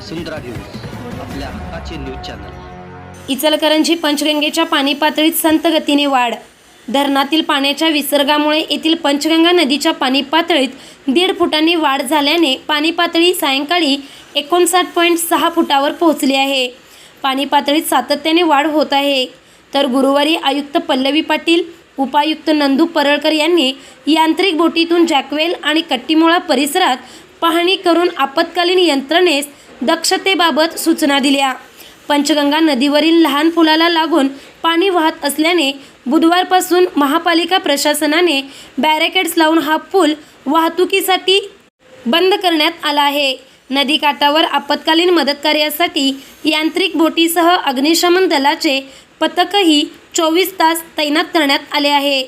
वसुंधरा news आपल्या हक्काचे news channel. Ichalkaranji पंचगंगेच्या पाणी पातळीत संत गतीने वाढ. धरणातील पाण्याच्या विसर्गामुळे येथील पंचगंगा नदीच्या पाणी पातळीत दीड फुटांनी वाढ झाल्याने पाणी पातळी सायंकाळी एकोणसाठ पॉईंट सहा फुटावर पोहोचली आहे. पाणी पातळीत सातत्याने वाढ होत आहे. तर गुरुवारी आयुक्त पल्लवी पाटील उपायुक्त नंदू परळकर यांनी यांत्रिक बोटीतून जॅकवेल आणि कट्टीमोळा परिसरात पाहणी करून आपत्कालीन यंत्रणेस दक्षतेबाबत सूचना दिल्या. पंचगंगा नदीवरील लहान पुलाला लागून पाणी वाहत असल्याने बुधवारपासून महापालिका प्रशासनाने बॅरिकेड्स लावून हा पूल वाहतुकीसाठी बंद करण्यात आला आहे. नदीकाठावर आपत्कालीन मदत कार्यासाठी यांत्रिक बोटीसह अग्निशमन दलाचे पथकही चोवीस तास तैनात करण्यात आले आहे.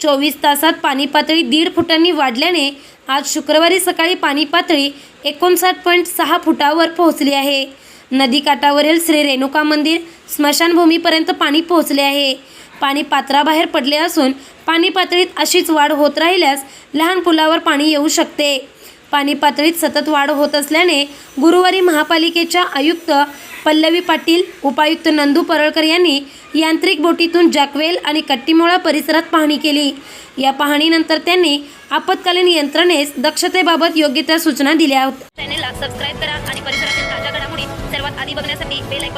चोवीस तासात पाणी पातळी दीड फुटांनी वाढल्याने आज शुक्रवारी सकाळी पाणी पातळी एकोणसाठ पॉईंट सहा फुटावर पोहोचली आहे. नदीकाठावरील श्री रेणुका मंदिर स्मशानभूमीपर्यंत पाणी पोहोचले आहे. पाणी पात्राबाहेर पडले असून पाणी पातळीत अशीच वाढ होत राहिल्यास लहान पुलावर पाणी येऊ शकते. पाणी पातळीत सतत वाढ होत असल्याने गुरुवारी महापालिकेच्या आयुक्त पल्लवी पाटील उपायुक्त नंदू परळकर यांनी यांत्रिक बोटीतून जॅकवेल आणि कट्टीमोळा परिसरात पाहणी केली. या पाहणीनंतर त्यांनी आपत्कालीन यंत्रणेस दक्षतेबाबत योग्य त्या सूचना दिल्या होत्या. चॅनेलला सबस्क्राईब करा आणि परिसरातील ताज्या घडामोडी सर्वात आधी बघण्यासाठी बेल